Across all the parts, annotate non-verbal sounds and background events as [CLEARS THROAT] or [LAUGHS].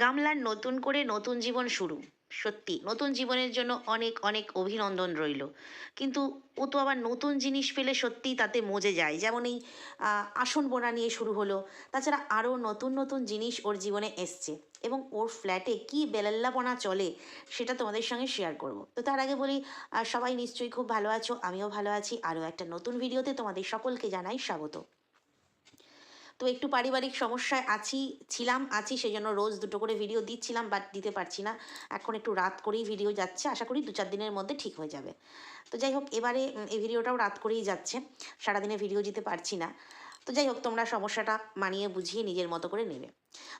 গামলার নতুন করে নতুন জীবন শুরু। সত্যি, নতুন জীবনের জন্য অনেক অনেক অভিনন্দন রইল। কিন্তু ও তো আবার নতুন জিনিস পেলে সত্যিই তাতে মজে যায়। যেমন এই আসন বোনা নিয়ে শুরু হলো। তাছাড়া আরও নতুন নতুন জিনিস ওর জীবনে এসছে। এবং ওর ফ্ল্যাটে কী বেলাল্লাপনা চলে সেটা তোমাদের সঙ্গে শেয়ার করব। তো তার আগে বলি সবাই নিশ্চয়ই খুব ভালো আছো, আমিও ভালো আছি। আরও একটা নতুন ভিডিওতে তোমাদের সকলকে জানাই স্বাগত। তো একটু পারিবারিক সমস্যায় আছি, ছিলাম, আছি সেই জন্য রোজ দুটো করে ভিডিও দিচ্ছিলাম বাট দিতে পারছি না। এখন একটু রাত করেই ভিডিও যাচ্ছে, আশা করি দু চার দিনের মধ্যে ঠিক হয়ে যাবে। তো যাই হোক, এবারে এই ভিডিওটাও রাত করেই যাচ্ছে। সারাদিনে ভিডিও দিতে পারছি না। তো যাই হোক, তোমরা সমস্যাটা মানিয়ে বুঝিয়ে নিজের মতো করে নেবে।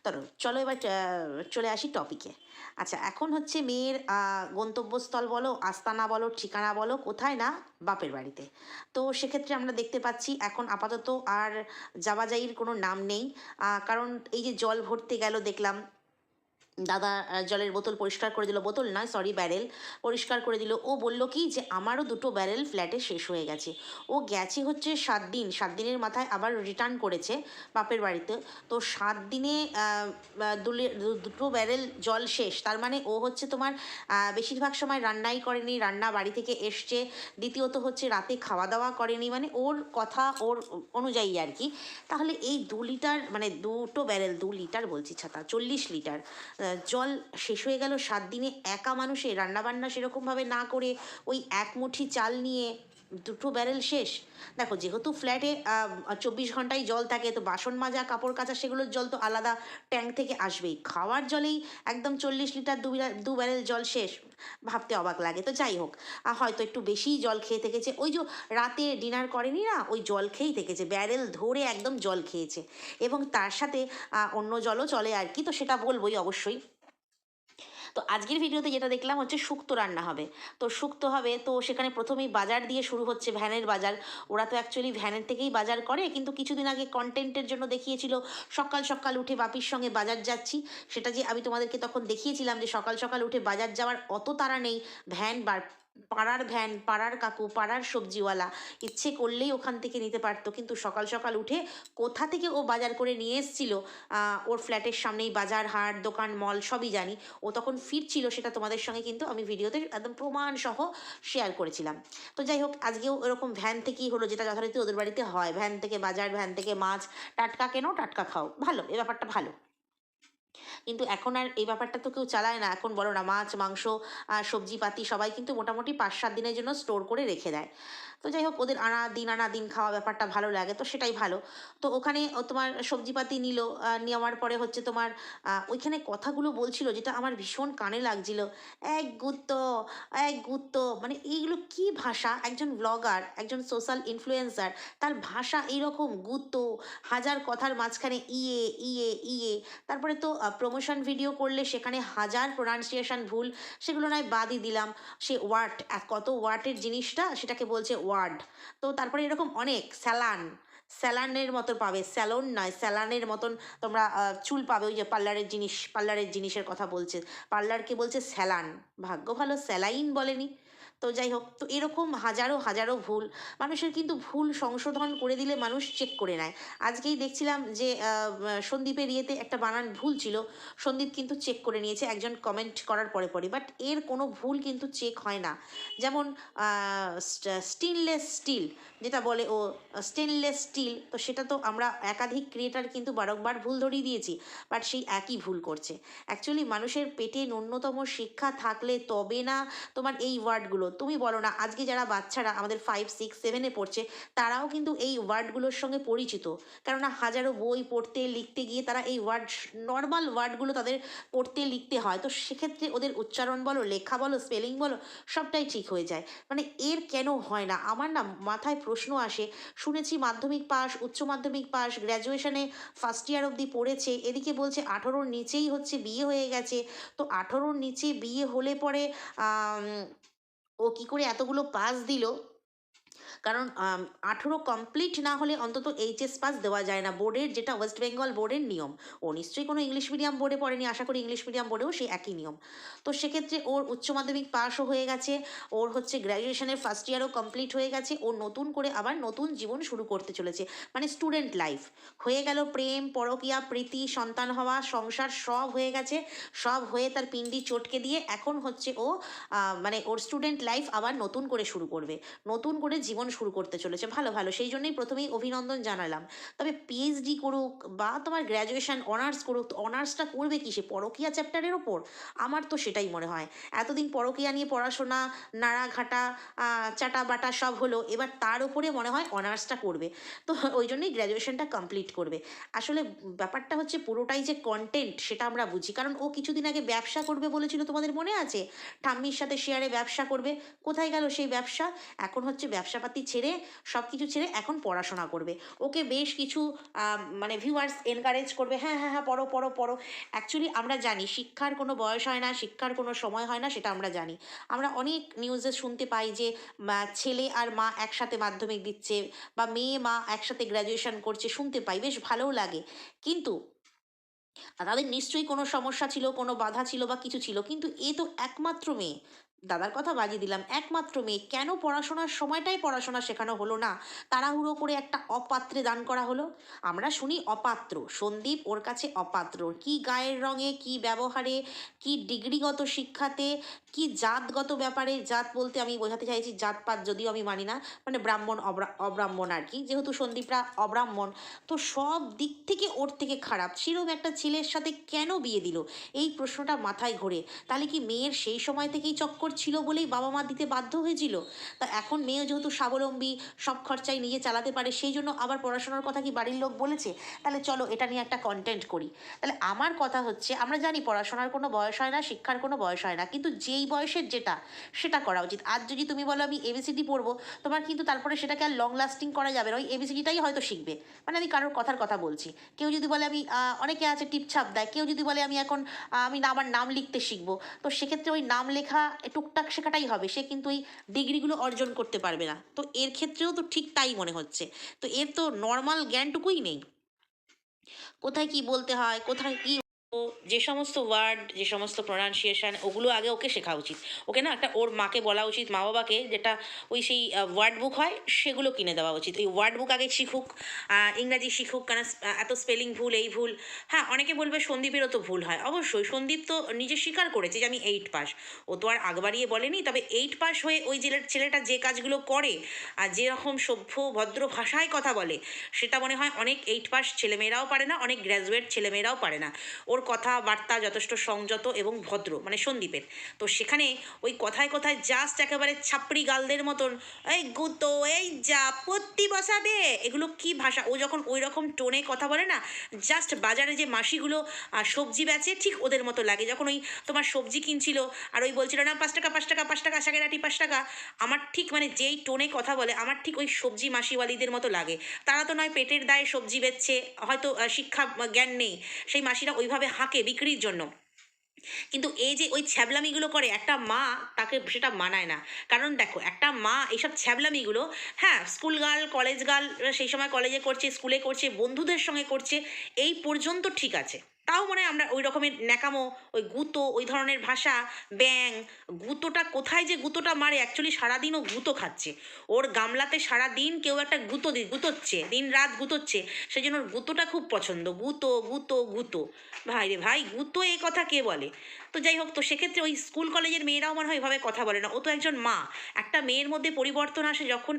ধরো, চলো এবার চলে আসি টপিকে আচ্ছা এখন হচ্ছে মেয়ের গন্তব্যস্থল বলো, আস্তানা বলো, ঠিকানা বলো, কোথায় না বাপের বাড়িতে। তো সেক্ষেত্রে আমরা দেখতে পাচ্ছি এখন আপাতত আর যাওয়া যাইয়ের কোনো নাম নেই। কারণ এই যে জল ভরতে গেল দেখলাম দাদা জলের বোতল পরিষ্কার করে দিল। বোতল নয় সরি ব্যারেল পরিষ্কার করে দিল। ও বলল কি যে, আমারও দুটো ব্যারেল ফ্ল্যাটে শেষ হয়ে গেছে। ও গেছে হচ্ছে সাত দিন। সাত দিনের মাথায় আবার রিটার্ন করেছে বাপের বাড়িতে। তো সাত দিনে দুটো ব্যারেল জল শেষ। তার মানে ও হচ্ছে তোমার বেশিরভাগ সময় রান্নাই করেনি, রান্না বাড়ি থেকে এসছে। দ্বিতীয়ত হচ্ছে রাতে খাওয়া দাওয়া করেনি। মানে ওর কথা, ওর অনুযায়ী আর কি। তাহলে এই দু লিটার মানে দুটো ব্যারেল দু লিটার বলছি, ছাতা, চল্লিশ লিটার জল শেষ হয়ে গেল, সাত দিনে একা মানুষে রান্নাবান্না সেরকমভাবে না করে ওই এক মুঠি চাল নিয়ে দুটো ব্যারেল শেষ। দেখো, যেহেতু ফ্ল্যাটে চব্বিশ ঘন্টায় জল থাকে, তো বাসন মাজা, কাপড় কাচা, সেগুলোর জল তো আলাদা ট্যাঙ্ক থেকে আসবেই। খাওয়ার জলেই একদম চল্লিশ লিটার দু ব্যারেল জল শেষ। ভাবতে অবাক লাগে। তো যাই হোক হয়তো একটু বেশিই জল খেয়ে থেকেছে। ওই যে রাতে ডিনার করেনি না? ওই জল খেয়েই থেকেছে। ব্যারেল ধরে একদম জল খেয়েছে। এবং তার সাথে অন্য জলও চলে আর কি। তো সেটা বলবোই অবশ্যই। তো আজকের ভিডিওতে যেটা দেখলাম হচ্ছে শুক্তো রান্না হবে। তো শুক্তো হবে, তো সেখানে প্রথমেই বাজার দিয়ে শুরু হচ্ছে ভ্যানের বাজার। ওরা তো অ্যাকচুয়ালি ভ্যানের থেকেই বাজার করে, কিন্তু কিছুদিন আগে কন্টেন্টের জন্য দেখিয়েছিল, সকাল সকাল উঠে বাপির সঙ্গে বাজার যাচ্ছি। সেটা যে আমি তোমাদেরকে তখন দেখিয়েছিলাম যে সকাল সকাল উঠে বাজার যাওয়ার অত তারা নেই, ভ্যান পাড়ার ভ্যান পাড়ার কাকু, পাড়ার সবজিওয়ালা, ইচ্ছে করলেই ওখান থেকে নিতে পারতো। কিন্তু সকাল সকাল উঠে কোথা থেকে ও বাজার করে নিয়ে এসেছিল ওর ফ্ল্যাটের সামনেই বাজার, হাট, দোকান, মল, সবই জানি। ও তখন ফিরছিল, সেটা তোমাদের সঙ্গে কিন্তু আমি ভিডিওতে একদম প্রমাণ সহ শেয়ার করেছিলাম। তো যাই হোক, আজকেও এরকম ভ্যান থেকেই হলো, যেটা যথারীতি ওদের বাড়িতে হয়। ভ্যান থেকে বাজার, ভ্যান থেকে মাছ, টাটকা কেনো, টাটকা খাও। ভালো, এ ব্যাপারটা ভালো। কিন্তু এখন আর এই ব্যাপারটা তো কেউ চালায় না। এখন বলো না, মাছ, মাংস সবজি সবজিপাতি সবাই কিন্তু মোটামুটি পাঁচ সাত দিনের জন্য স্টোর করে রেখে দেয়। তো যাই হোক ওদের আনা দিন আনা দিন খাওয়া ব্যাপারটা ভালো লাগে, তো সেটাই ভালো। তো ওখানে তোমার সবজিপাতি নিল নেওয়ার পরে হচ্ছে তোমার ওইখানে কথাগুলো বলছিল যেটা আমার ভীষণ কানে লাগছিল। এক গুত্ত এক গুত্ত মানে এইগুলো কি ভাষা? একজন ব্লগার একজন সোশ্যাল ইনফ্লুয়েন্সার তার ভাষা এইরকম গুত্ত হাজার কথার মাঝখানে ইয়ে ইয়ে ইয়ে। তারপরে তো প্রমোশন ভিডিও করলে সেখানে হাজার প্রোনাউন্সিয়েশন ভুল, সেগুলো নয় বাদই দিলাম। সে ওয়ার্ড কত ওয়ার্ডের জিনিসটা, সেটাকে বলছে ওয়ার্ড তো তারপরে এরকম অনেক স্যালান স্যালানের মতো পাবে। স্যালন নয় স্যালানের মতন তোমরা চুল পাবে। ওই যে পার্লারের জিনিস পার্লারের জিনিসের কথা বলছে। পার্লারকে বলছে স্যালান ভাগ্য ভালো স্যালাইন বলেনি। তো যাই হোক তো এরকম হাজারো হাজারো ভুল। মানুষের কিন্তু ভুল সংশোধন করে দিলে মানুষ চেক করে নেয়। আজকেই দেখছিলাম যে সন্দীপের ইয়েতে একটা বানান ভুল ছিল। সন্দীপ কিন্তু চেক করে নিয়েছে, একজন কমেন্ট করার পরে পরে। বাট এর কোনো ভুল কিন্তু চেক হয় না। যেমন স্টিনলেস স্টিল যেটা বলে ও স্টেনলেস স্টিল তো সেটা তো আমরা একাধিক ক্রিয়েটার কিন্তু বারংবার ভুল ধরিয়ে দিয়েছি। বাট সেই একই ভুল করছে। অ্যাকচুয়ালি মানুষের পেটে ন্যূনতম শিক্ষা থাকলে তবে না তোমার এই ওয়ার্ডগুলো তুমি বলো না, আজকে যারা বাচ্চারা আমাদের ফাইভ সিক্স সেভেনে পড়ছে, তারাও কিন্তু এই ওয়ার্ডগুলোর সঙ্গে পরিচিত। কেননা হাজারো বই পড়তে, লিখতে গিয়ে তারা এই ওয়ার্ড নর্মাল ওয়ার্ডগুলো তাদের পড়তে, লিখতে হয়। তো সেক্ষেত্রে ওদের উচ্চারণ বলো, লেখা বলো স্পেলিং বলো, সবটাই ঠিক হয়ে যায়। মানে এর কেন হয় না? আমার না মাথায় প্রশ্ন আসে, শুনেছি মাধ্যমিক পাস উচ্চ মাধ্যমিক পাস গ্র্যাজুয়েশনে ফার্স্ট ইয়ার অবধি পড়েছে, এদিকে বলছে আঠেরোর নিচেই হচ্ছে, বিয়ে হয়ে গেছে। তো আঠেরোর নিচে বিয়ে হলে পরে ও কি করে এতগুলো পাস দিল? কারণ আঠেরো কমপ্লিট না হলে অন্তত এইচএস পাস দেওয়া যায় না। বোর্ডের যেটা ওয়েস্ট বেঙ্গল বোর্ডের নিয়ম। ও নিশ্চয়ই কোনো ইংলিশ মিডিয়াম বোর্ডে পড়েনি। আশা করি ইংলিশ মিডিয়াম বোর্ডেও সেই একই নিয়ম। তো সেক্ষেত্রে ওর উচ্চ মাধ্যমিক পাসও হয়ে গেছে। ওর হচ্ছে গ্র্যাজুয়েশনের ফার্স্ট ইয়ারও কমপ্লিট হয়ে গেছে। ও নতুন করে আবার নতুন জীবন শুরু করতে চলেছে। মানে স্টুডেন্ট লাইফ হয়ে গেল প্রেম, পরকিয়া, প্রীতি, সন্তান হওয়া, সংসার সব হয়ে গেছে। সব হয়ে তার পিন্ডি চটকে দিয়ে এখন হচ্ছে ও মানে ওর স্টুডেন্ট লাইফ আবার নতুন করে শুরু করবে। নতুন করে জীবন শুরু করতে চলেছে। ভালো ভালো। সেই জন্যই প্রথমেই অভিনন্দন জানালাম। তবে পিএইচডি করুক বা তোমার গ্র্যাজুয়েশন অনার্স করুক তো অনার্সটা করবে কি সে? পরকীয়া চ্যাপ্টারের ওপর? আমার তো সেটাই মনে হয়। এতদিন পরকীয়া নিয়ে পড়াশোনা নাড়াঘাটা আহ, চাটা বাটা সব হলো। এবার তার উপরে মনে হয় অনার্সটা করবে। তো ওই জন্যই গ্র্যাজুয়েশনটা কমপ্লিট করবে। আসলে ব্যাপারটা হচ্ছে পুরোটাই যে কন্টেন্ট সেটা আমরা বুঝি। কারণ ও কিছুদিন আগে ব্যবসা করবে বলেছিল তোমাদের মনে আছে? ঠাম্মির সাথে শেয়ারে ব্যবসা করবে। কোথায় গেল সেই ব্যবসা? এখন হচ্ছে ব্যবসাপাতি ছেড়ে সব কিছু ছেড়ে এখন পড়াশোনা করবে। ওকে বেশ কিছু মানে ভিউয়ার্স এনকারেজ করবে হ্যাঁ হ্যাঁ হ্যাঁ পড়ো পড়ো পড়ো। অ্যাকচুয়ালি আমরা জানি শিক্ষার কোনো বয়স হয় না, শিক্ষার কোনো সময় হয় না, সেটা আমরা জানি। আমরা অনেক নিউজে শুনতে পাই যে ছেলে আর মা একসাথে মাধ্যমিক দিচ্ছে বা মেয়ে, মা একসাথে গ্র্যাজুয়েশন করছে, শুনতে পাই, বেশ ভালোও লাগে। কিন্তু তাদের নিশ্চয়ই কোনো সমস্যা ছিল, কোনো বাধা ছিল বা কিছু ছিল, কিন্তু এ তো একমাত্র মেয়ে। দাদার কথা বাজিয়ে দিলাম। একমাত্র মেয়ে। কেন পড়াশোনার সময়টাই পড়াশোনা শেখানো হলো না? তাড়াহুড়ো করে একটা অপাত্রে দান করা হলো? আমরা শুনি অপাত্র। সন্দীপ ওর কাছে অপাত্র। কি গায়ের রঙে, কি ব্যবহারে, কি ডিগ্রিগত শিক্ষাতে কি জাতগত ব্যাপারে জাত বলতে আমি বোঝাতে চাইছি জাতপাত যদিও আমি মানি না মানে ব্রাহ্মণ, অব্রা- অব্রাহ্মণ আর কি। যেহেতু সন্দীপরা অব্রাহ্মণ, তো সব দিক থেকে ওর থেকে খারাপ। সেরকম একটা ছেলের সাথে কেন বিয়ে দিল? এই প্রশ্নটা মাথায় ঘোরে। তাহলে কি মেয়ের সেই সময় থেকেই চক্কর ছিল বলেই বাবা মা দিতে বাধ্য হয়েছিল? তা এখন মেয়ে যেহেতু স্বাবলম্বী, সব খরচাই নিজে চালাতে পারে, সেই জন্য আবার পড়াশোনার কথা কি বাড়ির লোক বলেছে? তাহলে চলো এটা নিয়ে একটা কন্টেন্ট করি। তাহলে আমার কথা হচ্ছে, আমরা জানি পড়াশোনার কোনো বয়স হয় না, শিক্ষার কোনো বয়স হয় না, কিন্তু যেই বয়সের যেটা, সেটা করা উচিত। আজ যদি তুমি বলো আমি এবিসিডি পড়ব, তোমার কিন্তু তারপরে সেটাকে আর লং লাস্টিং করা যাবে না। ওই এবিসিডিটাই হয়তো শিখবে। মানে আমি কারোর কথার কথা বলছি। কেউ যদি বলে আমি অনেকে আছে টিপছাপ দেয়। কেউ যদি বলে আমি এখন আমি আমার নাম লিখতে শিখব। তো সেক্ষেত্রে ওই নাম লেখা টুকটাক শেখাটাই হবে। সে কিন্তু ওই ডিগ্রিগুলো অর্জন করতে পারবে না। তো এর ক্ষেত্রেও তো ঠিক তাই মনে হচ্ছে। তো এর তো নর্মাল জ্ঞানটুকুই নেই। কোথায় কি বলতে হয়, কোথায় কি যে সমস্ত ওয়ার্ড যে সমস্ত প্রোনাউন্সিয়েশন ওগুলো আগে ওকে শেখা উচিত। ওকে না একটা ওর মাকে বলা উচিত, মা বাবাকে, যেটা ওই সেই ওয়ার্ড বুক হয়, সেগুলো কিনে দেওয়া উচিত। ওই ওয়ার্ড বুক আগে শিখুক ইংরাজি শিখুক, কেন এত স্পেলিং ভুল, এই ভুল। হ্যাঁ অনেকে বলবে সন্দীপেরও তো ভুল হয়। অবশ্যই, সন্দীপ তো নিজে স্বীকার করেছে যে আমি এইট পাস ও তো আর আগবাড়িয়ে বলেনি, তবে এইট পাস হয়ে ওই জেলের ছেলেটা যে কাজগুলো করে, আর যেরকম সভ্য, ভদ্র ভাষায় কথা বলে, সেটা মনে হয় অনেক এইট পাস ছেলেমেয়েরাও পারে না, অনেক গ্র্যাজুয়েট ছেলেমেয়েরাও পারে না। ওর কথাবার্তা যথেষ্ট সংযত এবং ভদ্র মানে সন্দীপের। তো সেখানে ওই কথায় কথায় জাস্ট একেবারে ছাপড়ি গালদের মতন, এই গুতো, এই যা পত্তি বসাবে? এগুলো কি ভাষা? ও যখন ওই রকম টোনে কথা বলে না জাস্ট বাজারে যে মাসিগুলো সবজি বেচে, ঠিক ওদের মতো লাগে। যখন ওই তোমার সবজি কিনছিল, আর ওই বলছিল, না, পাঁচ টাকা পাঁচ টাকা পাঁচ টাকা, শাকের আটি পাঁচ টাকা। আমার ঠিক মানে যেই টোনে কথা বলে, আমার ঠিক ওই সবজি মাসিওয়ালিদের মতো লাগে। তারা তো নয় পেটের দায়ে সবজি বেচছে, হয়তো শিক্ষা, জ্ঞান নেই। সেই মাসিরা ওইভাবে হাঁকে বিক্রির জন্য। কিন্তু এই যে ওই ছ্যাবলামিগুলো করে, একটা মা তাকে সেটা মানায় না। কারণ দেখো, একটা মা, এইসব ছ্যাবলামিগুলো হ্যাঁ স্কুল গার্ল, কলেজ গার্ল সেই সময় কলেজে করছে, স্কুলে করছে, বন্ধুদের সঙ্গে করছে, এই পর্যন্ত ঠিক আছে। তাও মনে হয় আমরা ওই রকমের ন্যাকামো, ওই গুঁতো, ওই ধরনের ভাষা ব্যাং গুঁতোটা কোথায় যে গুঁতোটা মারে অ্যাকচুয়ালি সারাদিন ও গুঁতো খাচ্ছে। ওর গামলাতে সারাদিন কেউ একটা গুঁতো দি, গুঁতোচ্ছে, দিন রাত গুঁতোচ্ছে সেই জন্য ওর গুঁতোটা খুব পছন্দ। গুঁতো গুঁতো গুঁতো। ভাই রে ভাই, গুঁতো এ কথা কে বলে? তো যাই হোক, তো সেক্ষেত্রে ওই স্কুল কলেজের মেয়েরাও মনে হয় এভাবে কথা বলে না। ও তো একজন মা। একটা মেয়ের মধ্যে পরিবর্তন আসে যখন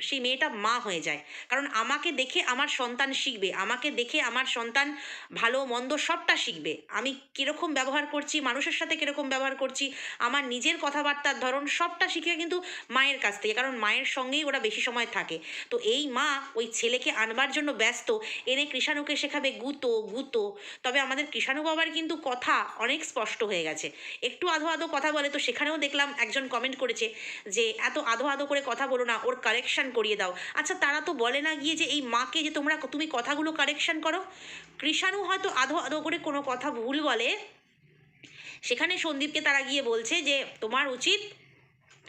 সেই মেয়েটা মা হয়ে যায়। কারণ আমাকে দেখে আমার সন্তান শিখবে। আমাকে দেখে আমার সন্তান ভালো, মন্দ সবটা শিখবে। আমি কীরকম ব্যবহার করছি, মানুষের সাথে কীরকম ব্যবহার করছি, আমার নিজের কথাবার্তার ধরন সবটা শিখবে কিন্তু মায়ের কাছ থেকে। কারণ মায়ের সঙ্গেই ওরা বেশি সময় থাকে। তো এই মা ওই ছেলেকে আনবার জন্য ব্যস্ত। এনে কৃষাণুকে শেখাবে গুতো গুতো। তবে আমাদের কৃষাণু বাবার কিন্তু কথা অনেক স্পষ্ট। হয়ে গেছে। একটু আধো আধো কথা বলে তো সেখানেও দেখলাম একজন কমেন্ট করেছে যে, এত আধো আধো করে কথা বলো না, ওর কারেকশন করিয়ে দাও। আচ্ছা তারা তো বলে না গিয়ে যে, এই মাকে যে তোমরা তুমি কথাগুলো কারেকশন করো? কৃষাণু হয়তো আধো আধো করে কোনো কথা ভুল বলে। সেখানে সন্দীপকে তারা গিয়ে বলছে যে, তোমার উচিত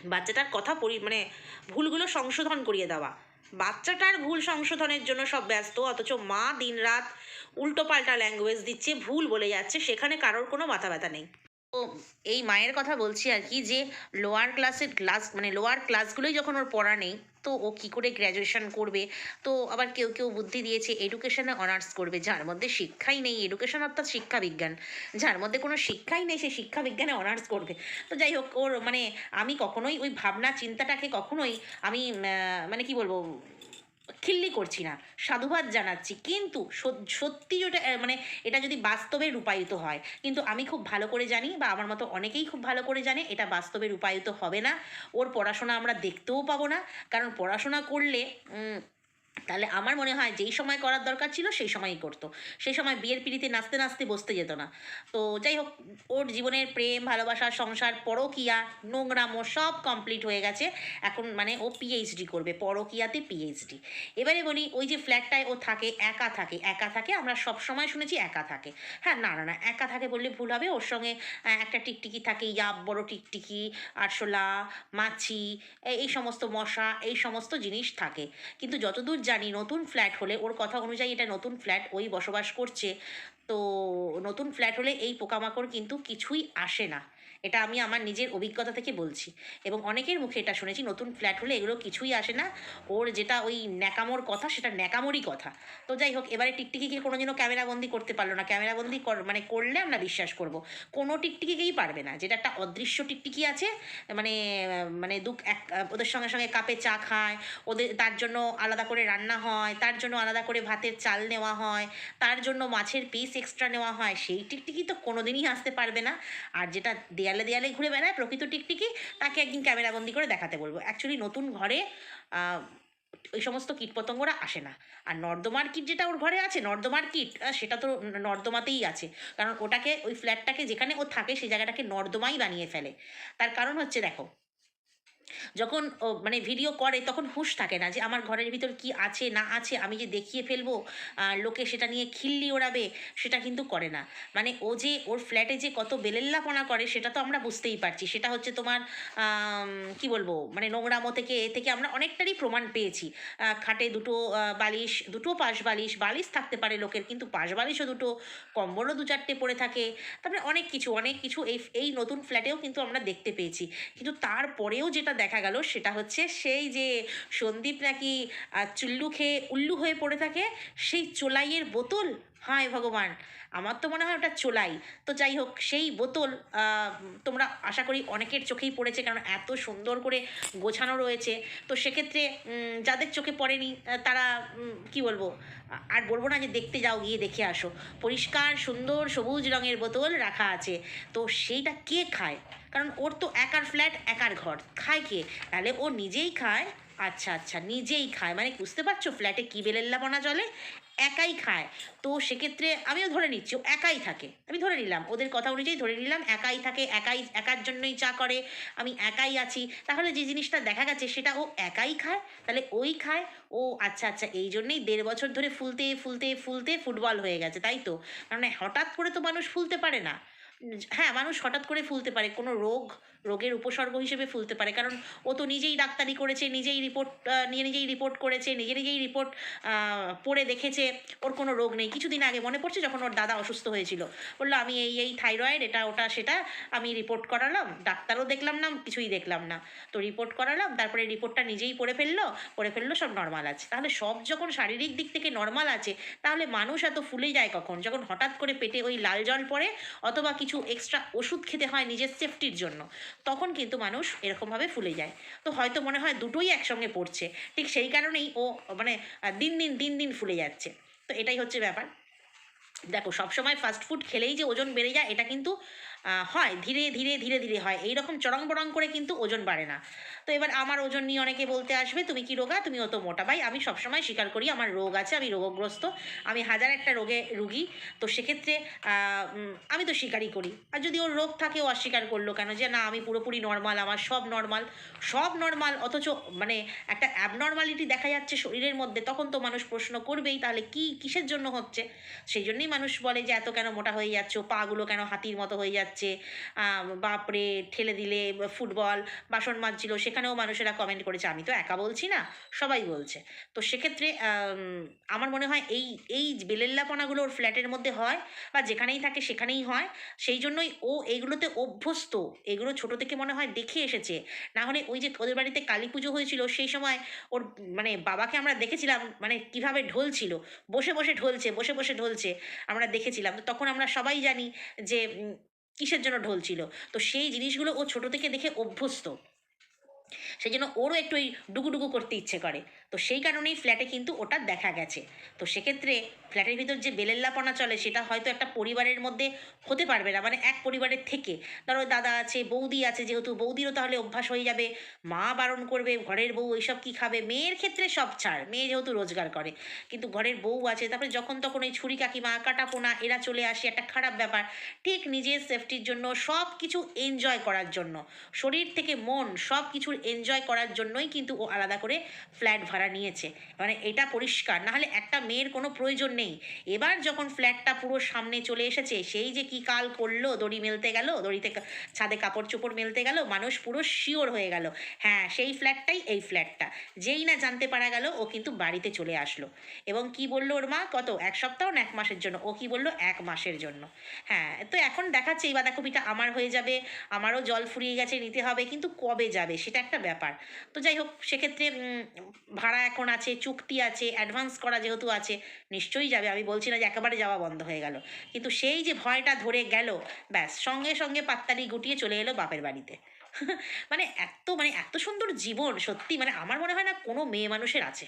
বাচ্চাটার কথা পরি মানে ভুলগুলো সংশোধন করিয়ে দেওয়া। বাচ্চাটার ভুল সংশোধনের জন্য সব ব্যস্ত, অথচ মা দিনরাত উল্টোপাল্টা ল্যাঙ্গুয়েজ দিচ্ছে, ভুল বলে যাচ্ছে, সেখানে কারোর কোনো মাথা ব্যথা নেই। এই মায়ের কথা বলছি আর কি যে লোয়ার ক্লাসের ক্লাস মানে লোয়ার ক্লাসগুলোই যখন ওর পড়া নেই, তো ও কী করে গ্র্যাজুয়েশন করবে? তো আবার কেউ কেউ বুদ্ধি দিয়েছে এডুকেশনে অনার্স করবে, যার মধ্যে শিক্ষাই নেই। এডুকেশন অর্থাৎ শিক্ষা বিজ্ঞান যার মধ্যে কোনো শিক্ষাই নেই, সে শিক্ষা বিজ্ঞানে অনার্স করবে। তো যাই হোক, ওর মানে আমি কখনোই ওই ভাবনা, চিন্তাটাকে কখনোই আমি মানে কি বলব খিল্লি করছি না, সাধুবাদ জানাচ্ছি। কিন্তু সত- সত্যি যেটা মানে এটা যদি বাস্তবে রূপায়িত হয়, কিন্তু আমি খুব ভালো করে জানি বা আমার মতো অনেকেই খুব ভালো করে জানে এটা বাস্তবে রূপায়িত হবে না। ওর পড়াশোনা আমরা দেখতেও পাবো না, কারণ পড়াশোনা করলে তাহলে আমার মনে হয় যেই সময় করার দরকার ছিল, সেই সময়ই করতো। সেই সময় বিয়ের পিড়িতে নাচতে নাচতে বসতে যেত না। তো যাই হোক, ওর জীবনের প্রেম, ভালোবাসা, সংসার, পরকিয়া নোংরামো সব কমপ্লিট হয়ে গেছে। এখন মানে ও পিএইচডি করবে, পরকিয়াতে পিএইচডি এবারে বলি, ওই যে ফ্ল্যাটটায় ও থাকে, একা থাকে একা থাকে, আমরা সব সময় শুনেছি একা থাকে। হ্যাঁ না না না, একা থাকে বললে ভুল হবে। ওর সঙ্গে একটা টিকটিকি থাকে ইয়াব বড় টিকটিকি, আরশোলা, মাছি এই সমস্ত মশা, এই সমস্ত জিনিস থাকে। কিন্তু যতদূর জানি নতুন ফ্ল্যাট হলে, ওর কথা অনুযায়ী এটা নতুন ফ্ল্যাট ওই বসবাস করছে। তো নতুন ফ্ল্যাট হলে এই পোকামাকড় কিন্তু কিছুই আসে না। এটা আমি আমার নিজের অভিজ্ঞতা থেকে বলছি। এবং অনেকের মুখে এটা শুনেছি, নতুন ফ্ল্যাট হলে এগুলো কিছুই আসে না। ওর যেটা ওই ন্যাকামোর কথা, সেটা ন্যাকামোরই কথা। তো যাই হোক, এবারে টিকটিকিকে কোনো যেন ক্যামেরাবন্দি করতে পারল না। ক্যামেরাবন্দি কর মানে করলে আমরা বিশ্বাস করব। কোনো টিকটিকিকেই পারবে না। যেটা একটা অদৃশ্য টিকটিকি আছে মানে মানে দুঃখ এক, ওদের সঙ্গে সঙ্গে কাপে চা খায়, ওদের, তার জন্য আলাদা করে রান্না হয়, তার জন্য আলাদা করে ভাতের চাল নেওয়া হয়, তার জন্য মাছের পিস এক্সট্রা নেওয়া হয়, সেই টিকটিকি তো কোনোদিনই আসতে পারবে না। আর যেটা দেয়ালে দেয়ালে ঘুরে বেড়ায়, প্রকৃত টিকটিকি, তাকে একদিন ক্যামেরাবন্দি করে দেখাতে বলব। অ্যাকচুয়ালি নতুন ঘরে ওই সমস্ত কীটপতঙ্গরা আসে না। আর নর্দমার কীট যেটা ওর ঘরে আছে, নর্দমার কীট সেটা তো নর্দমাতেই আছে। কারণ ওটাকে, ওই ফ্ল্যাটটাকে যেখানে ও থাকে সেই জায়গাটাকে নর্দমাই বানিয়ে ফেলে। তার কারণ হচ্ছে, দেখো যখন মানে ভিডিও করে তখন হুঁশ থাকে না যে আমার ঘরের ভিতর কি আছে, না আছে, আমি যে দেখিয়ে ফেলব লোকে সেটা নিয়ে খিল্লি ওড়াবে, সেটা কিন্তু করে না। মানে ও যে, ওর ফ্ল্যাটে যে কত বেলেল্লাপনা করে, সেটা তো আমরা বুঝতেই পারছি। সেটা হচ্ছে তোমার কি বলব মানে নোংরামো থেকে, এ থেকে আমরা অনেকটারই প্রমাণ পেয়েছি। খাটে দুটো বালিশ, দুটো পাশ বালিশ বালিশ থাকতে পারে লোকের, কিন্তু পাশ বালিশও দুটো, কম্বলও দু চারটে পড়ে থাকে। তারপরে অনেক কিছু অনেক কিছু এই এই নতুন ফ্ল্যাটেও কিন্তু আমরা দেখতে পেয়েছি। কিন্তু তারপরেও যেটা দেখা গেল, সেটা হচ্ছে সেই যে সন্দীপ নাকি চুল্লু খেয়ে উল্লু হয়ে পড়ে থাকে, সেই চোলাইয়ের বোতল হায় ভগবান, আমার তো মনে হয় ওটা চোলাই। তো যাই হোক, সেই বোতল তোমরা আশা করি অনেকের চোখেই পড়েছে, কারণ এত সুন্দর করে গোছানো রয়েছে। তো সেক্ষেত্রে যাদের চোখে পড়েনি তারা কি বলব, আর বলব না যে দেখতে যাও, গিয়ে দেখে আসো। পরিষ্কার, সুন্দর, সবুজ রঙের বোতল রাখা আছে। তো সেইটা কে খায়? কারণ ওর তো একার ফ্ল্যাট, একার ঘর। খায় কে? তাহলে ও নিজেই খায়? আচ্ছা আচ্ছা নিজেই খায়। মানে বুঝতে পারছ? ফ্ল্যাটে কী বেলেল্লাপনা চলে একাই খায়। তো সেক্ষেত্রে আমিও ধরে নিচ্ছি, ও একাই থাকে। আমি ধরে নিলাম, ওদের কথা অনুযায়ী ধরে নিলাম, একাই থাকে, একাই, একার জন্যই চা করে, আমি একাই আছি। তাহলে যে জিনিসটা দেখা গেছে সেটা ও একাই খায়? তাহলে ওই খায়? ও আচ্ছা আচ্ছা এই জন্যেই দেড় বছর ধরে ফুলতে ফুলতে ফুলতে ফুটবল হয়ে গেছে, তাই তো? মানে হঠাৎ করে তো মানুষ ফুলতে পারে না। হ্যাঁ মানুষ হঠাৎ করে ফুলতে পারে, কোনো রোগ রোগের উপসর্গ হিসেবে ফুলতে পারে। কারণ ও তো নিজেই ডাক্তারি করেছে, নিজেই রিপোর্ট নিয়ে নিজেই রিপোর্ট করেছে, নিজে নিজেই রিপোর্ট পড়ে দেখেছে, ওর কোনো রোগ নেই। কিছুদিন আগে মনে পড়ছে যখন ওর দাদা অসুস্থ হয়েছিল। বলল, আমি এই এই থাইরয়েড এটা, ওটা, সেটা, আমি রিপোর্ট করালাম, ডাক্তারও দেখলাম না, কিছুই দেখলাম না। তো রিপোর্ট করালাম, তারপরে রিপোর্টটা নিজেই পড়ে ফেলল পড়ে ফেলল, সব নর্মাল আছে। তাহলে সব যখন শারীরিক দিক থেকে নর্মাল আছে, তাহলে মানুষ এত ফুলে যায় কখন? যখন হঠাৎ করে পেটে ওই লাল জল পড়ে, অথবা কিছু এক্সট্রা ওষুধ খেতে হয় নিজের সেফটির জন্য। তখন কিন্তু মানুষ এরকমভাবে ফুলে যায়। তো হয়তো মনে হয় দুটোই একসঙ্গে পড়ছে। ঠিক সেই কারণেই ও মানে দিন দিন দিন দিন ফুলে যাচ্ছে। তো এটাই হচ্ছে ব্যাপার। দেখো সবসময় ফাস্ট ফুড খেলেই যে ওজন বেড়ে যায়, এটা কিন্তু হয়, ধীরে ধীরে ধীরে ধীরে হয়। এই রকম চড়ং বড়ং করে কিন্তু ওজন বাড়ে না। তো এবার আমার ওজন নিয়ে অনেকে বলতে আসবে, তুমি কি রোগা? তুমি অত মোটা। ভাই, আমি সবসময় স্বীকার করি, আমার রোগ আছে, আমি রোগগ্রস্ত। আমি হাজার একটা রোগে রুগী। তো সেক্ষেত্রে আমি তো স্বীকারই করি। আর যদি ওর রোগ থাকে, ও অস্বীকার করল কেন? যে, না, আমি পুরোপুরি নর্মাল আমার সব নর্মাল সব নর্মাল অথচ মানে একটা অ্যাবনর্মালিটি দেখা যাচ্ছে শরীরের মধ্যে, তখন তো মানুষ প্রশ্ন করবেই, তাহলে কি কিসের জন্য হচ্ছে? সেই জন্যই মানুষ বলে যে, এত কেন মোটা হয়ে যাচ্ছ? পাগুলো কেন হাতির মতো হয়ে যাচ্ছে? যাচ্ছে বাপরে, ঠেলে দিলে ফুটবল, বাসন মাজছিল, সেখানেও মানুষেরা কমেন্ট করেছে, আমি তো একা বলছি না, সবাই বলছে। তো সেক্ষেত্রে আমার মনে হয় এই এই বেলেল্লাপনাগুলো ওর ফ্ল্যাটের মধ্যে হয় বা যেখানেই থাকে সেখানেই হয়। সেই জন্যই ও এইগুলোতে অভ্যস্ত, এগুলো ছোট থেকে মনে হয় দেখে এসেছে। না হলে ওই যে ওদের বাড়িতে কালী পুজো হয়েছিল, সেই সময় ওর মানে বাবাকে আমরা দেখেছিলাম মানে কীভাবে ঢলছিল, বসে বসে ঢলছে, বসে বসে ঢলছে, আমরা দেখেছিলাম। তো তখন আমরা সবাই জানি যে কিসের জন্য ঢোল ছিল? তো সেই জিনিসগুলো ও ছোট থেকে দেখে অভ্যস্ত। সেই জন্য ওরও একটু ওই ডুগুডুগু করতে ইচ্ছে করে। তো সেই কারণেই ফ্ল্যাটে কিন্তু ওটা দেখা গেছে। তো সেক্ষেত্রে ফ্ল্যাটের ভিতর যে বেলেল্লাপনা চলে, সেটা হয়তো একটা পরিবারের মধ্যে হতে পারবে না মানে এক পরিবারের থেকে। ধরো দাদা আছে, বৌদি আছে, যেহেতু বৌদিরও তাহলে অভ্যাস হয়ে যাবে। মা বারণ করবে, ঘরের বউ এইসব কী খাবে? মেয়ের ক্ষেত্রে সব ছাড়, মেয়ে যেহেতু রোজগার করে। কিন্তু ঘরের বউ আছে, তারপরে যখন তখন ওই ছুরি কাকিমা, কাটাপোনা, এরা চলে আসে, একটা খারাপ ব্যাপার। ঠিক নিজের সেফটির জন্য, সব কিছু এনজয় করার জন্য। শরীর থেকে মন, সব কিছুর এনজয় করার জন্যই কিন্তু ও আলাদা করে ফ্ল্যাট ভাড়া নিয়েছে। মানে এটা পরিষ্কার, নাহলে একটা মেয়ের কোনো প্রয়োজন নেই। এবার যখন ফ্ল্যাটটা পুরো সামনে চলে এসেছে, সেই যে কি কাল করল, দড়ি মেলতে গেল, দড়িতে ছাদে কাপড় চোপড় মেলতে গেল, মানুষ পুরো শিওর হয়ে গেল। হ্যাঁ সেই ফ্ল্যাটটাই এই ফ্ল্যাটটা যেই না জানতে পারা গেল, ও কিন্তু বাড়িতে চলে আসলো। এবং কি বলল ওর মা? কত? এক সপ্তাহ না এক মাসের জন্য? ও কি বলল? এক মাসের জন্য। হ্যাঁ তো এখন দেখাচ্ছে এই বাঁধাকপিটা আমার হয়ে যাবে, আমারও জল ফুরিয়ে গেছে, নিতে হবে, কিন্তু কবে যাবে? সেটা একটা ব্যাপার। তো যাই হোক, সেক্ষেত্রে ভাড়া এখন আছে, চুক্তি আছে অ্যাডভান্স করা যেহেতু আছে, নিশ্চয়ই যাবে, আমি বলছি না যে একেবারে যাওয়া বন্ধ হয়ে গেল। কিন্তু সেই যে ভয়টা ধরে গেল, ব্যাস, সঙ্গে সঙ্গে পাত্তালি গুটিয়ে চলে এলো বাপের বাড়িতে। [LAUGHS] মানে এত মানে এত সুন্দর জীবন, সত্যি মানে আমার মনে হয় না কোনো মেয়ে মানুষের আছে।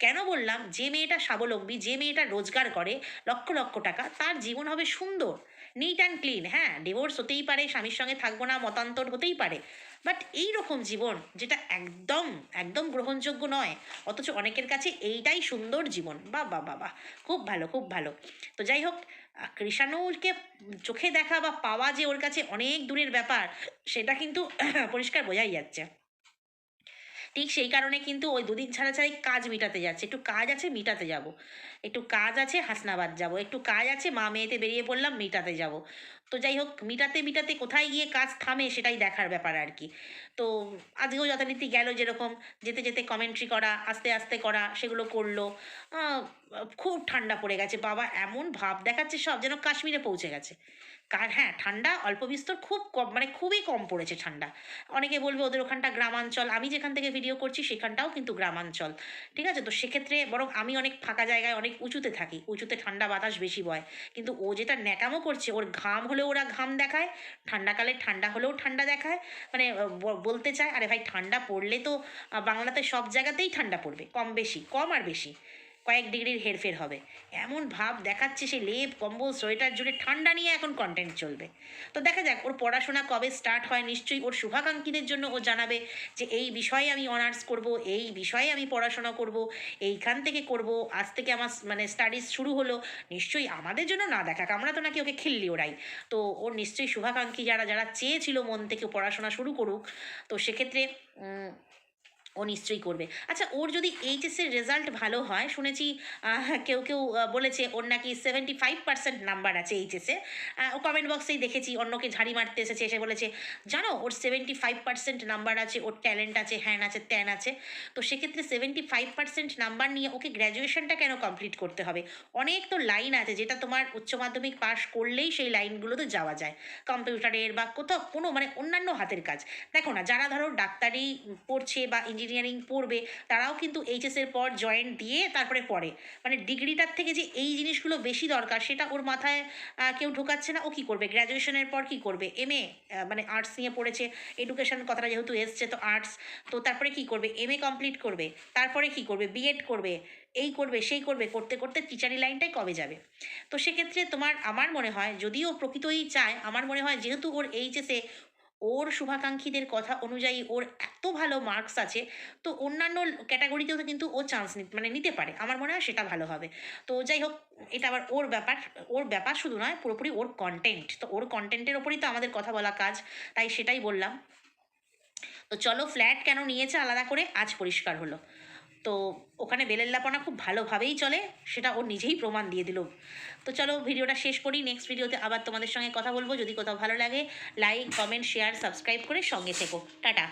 কেন বললাম, যে মেয়েটা স্বাবলম্বী, যে মেয়েটা রোজগার করে লক্ষ লক্ষ টাকা, তার জীবন হবে সুন্দর নিট অ্যান্ড ক্লিন হ্যাঁ ডিভোর্স হতেই পারে, স্বামীর সঙ্গে থাকব না, মতান্তর হতেই পারে। বাট এই রকম জীবন যেটা একদম একদম গ্রহণযোগ্য নয়, অথচ অনেকের কাছে এইটাই সুন্দর জীবন। বা বা বাবা খুব ভালো খুব ভালো। তো যাই হোক কৃষাণুকে চোখে দেখা বা পাওয়া যে ওর কাছে অনেক দূরের ব্যাপার, সেটা কিন্তু [CLEARS THROAT] পরিষ্কার বোঝাই যাচ্ছে। ঠিক সেই কারণে কিন্তু ওই দুদিন ছাড়া ছাড়াই কাজ মিটাতে যাচ্ছে। একটু কাজ আছে, মিটাতে যাব। একটু কাজ আছে, হাসনাবাদ যাব। একটু কাজ আছে, মা মেয়েতে বেরিয়ে পড়লাম, মিটাতে যাব। তো যাই হোক মিটাতে মিটাতে কোথায় গিয়ে কাজ থামে সেটাই দেখার ব্যাপার আর কি। তো আজকেও যথারীতি গেল যেরকম, যেতে যেতে কমেন্ট্রি করা, আস্তে আস্তে করা, সেগুলো করল। খুব ঠান্ডা পড়ে গেছে, বাবা এমন ভাব দেখাচ্ছে সব যেন কাশ্মীরে পৌঁছে গেছে। কার হ্যাঁ ঠান্ডা অল্প বিস্তর খুব কম মানে খুবই কম পড়েছে ঠান্ডা। অনেকে বলবে ওদের ওখানটা গ্রামাঞ্চল, আমি যেখান থেকে ভিডিও করছি সেখানটাও কিন্তু গ্রামাঞ্চল, ঠিক আছে? তো সেক্ষেত্রে বরং আমি অনেক ফাঁকা জায়গায় অনেক উঁচুতে থাকি, উঁচুতে ঠান্ডা বাতাস বেশি বয়। কিন্তু ও যেটা ন্যাকামো করছে, ওর ঘাম হলেও ওরা ঘাম দেখায়, ঠান্ডাকালে ঠান্ডা হলেও ঠান্ডা দেখায় মানে বলতে চায়, আরে ভাই, ঠান্ডা পড়লে তো বাংলাতে সব জায়গাতেই ঠান্ডা পড়বে, কম বেশি, কম আর বেশি। কয়েক ডিগ্রির হেরফের হবে। এমন ভাব দেখাচ্ছে সে লেপ, কম্বল, সোয়েটার জুড়ে ঠান্ডা নিয়ে এখন কন্টেন্ট চলবে। তো দেখা যাক, ওর পড়াশোনা কবে স্টার্ট হয়, নিশ্চয়ই ওর শুভাকাঙ্ক্ষীদের জন্য ও জানাবে যে, এই বিষয়ে আমি অনার্স করব, এই বিষয়ে আমি পড়াশোনা করব, এইখান থেকে করব, আজ থেকে আমার মানে স্টাডিজ শুরু হলো, নিশ্চয়ই আমাদের জন্য না দেখাক আমরা তো নাকি ওকে খিল্লি ওরাই। তো ওর নিশ্চয়ই শুভাকাঙ্ক্ষী যারা যারা চেয়েছিল মন থেকে পড়াশোনা শুরু করুক, তো সেক্ষেত্রে ও নিশ্চয়ই করবে। আচ্ছা ওর যদি এইচএসের রেজাল্ট ভালো হয়, শুনেছি কেউ কেউ বলেছে ওর নাকি সেভেন্টি ফাইভ পার্সেন্ট নাম্বার আছে এইচএসে ও কমেন্ট বক্সেই দেখেছি, অন্যকে ঝাড়ি মারতে এসেছে, এসে বলেছে, জানো, ওর সেভেন্টি ফাইভ পার্সেন্ট নাম্বার আছে, ওর ট্যালেন্ট আছে হ্যান আছে ত্যান আছে। তো সেক্ষেত্রে সেভেন্টি ফাইভ পার্সেন্ট নাম্বার নিয়ে ওকে গ্র্যাজুয়েশনটা কেন কমপ্লিট করতে হবে? অনেক তো লাইন আছে, যেটা তোমার উচ্চ মাধ্যমিক পাশ করলেই সেই লাইনগুলোতে যাওয়া যায়। কম্পিউটারের বা কোথাও কোনো মানে অন্যান্য হাতের কাজ। দেখো না, যারা ধরো ডাক্তারি পড়ছে বা ইঞ্জিনিয়ারিং পড়বে, তারাও কিন্তু এইচএসের পর জয়েন্ট দিয়ে তারপরে পড়ে। মানে ডিগ্রিটার থেকে যে এই জিনিসগুলো বেশি দরকার, সেটা ওর মাথায় কেউ ঢোকাচ্ছে না, ও কী করবে? গ্র্যাজুয়েশনের পর কী করবে? এম এ মানে আর্টস নিয়ে পড়েছে এডুকেশন কথাটা যেহেতু এসছে, তো আর্টস তো তারপরে কী করবে? এম এ কমপ্লিট করবে, তারপরে কী করবে? বিএড করবে, এই করবে, সেই করবে, করতে করতে টিচারি লাইনটাই কবে যাবে? তো সেক্ষেত্রে তোমার, আমার মনে হয়, যদিও প্রকৃতই চায়, আমার মনে হয় যেহেতু ওর এইচএসে ওর শুভাকাঙ্ক্ষীদের কথা অনুযায়ী ওর এত ভালো মার্কস আছে, তো অন্যান্য ক্যাটাগরিতেও তো কিন্তু ও চান্স মানে নিতে পারে। আমার মনে হয় সেটা ভালো হবে। তো যাই হোক, এটা আবার ওর ব্যাপার ওর ব্যাপার শুধু নয়, পুরোপুরি ওর কন্টেন্ট তো ওর কন্টেন্টের ওপরই তো আমাদের কথা বলা কাজ, তাই সেটাই বললাম। তো চলো ফ্ল্যাট কেন নিয়েছে আলাদা করে, আজ পরিষ্কার হলো। তো ওখানে বেলেল্লাপনা খুব ভালোভাবেই চলে, সেটা ও নিজেই প্রমাণ দিয়ে দিল। তো চলো ভিডিওটা শেষ করি নেক্সট ভিডিওতে আবার তোমাদের সঙ্গে কথা বলব, যদি কোথাও ভালো লাগে লাইক কমেন্ট শেয়ার সাবস্ক্রাইব করে সঙ্গে থেকো। টাটা।